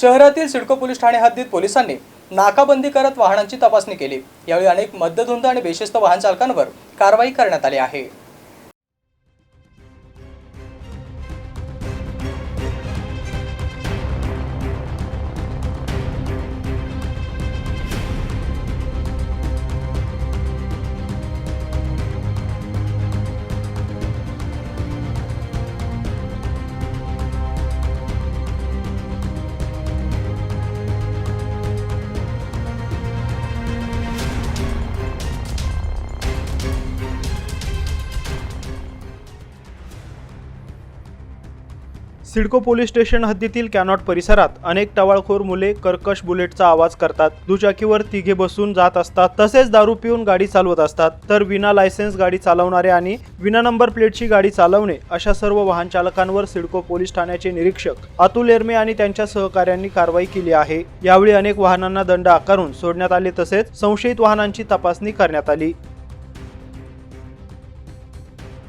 शहरातील सिडको पोलीस ठाणे हद्दीत पोलिसांनी नाकाबंदी करत वाहनांची तपासणी केली. यावेळी अनेक मद्यधुंद आणि बेशिस्त वाहन चालकांवर कारवाई करण्यात आली आहे. सिडको पोलीस स्टेशन हद्दीतील कॅनॉट परिसरात अनेक टवाळखोर मुले कर्कश बुलेटचा आवाज करतात. दुचाकीवर तिघे बसून जात असतात. तसेच दारू पिऊन गाडी चालवत असतात. तर विना लायसन्स गाडी चालवणारे आणि विना नंबर प्लेटची गाडी चालवणे अशा सर्व वाहन चालकांवर सिडको पोलीस ठाण्याचे निरीक्षक अतुल एरमे आणि त्यांच्या सहकाऱ्यांनी कारवाई केली आहे. यावेळी अनेक वाहनांना दंड आकारून सोडण्यात आले तसेच संशयित वाहनांची तपासणी करण्यात आली.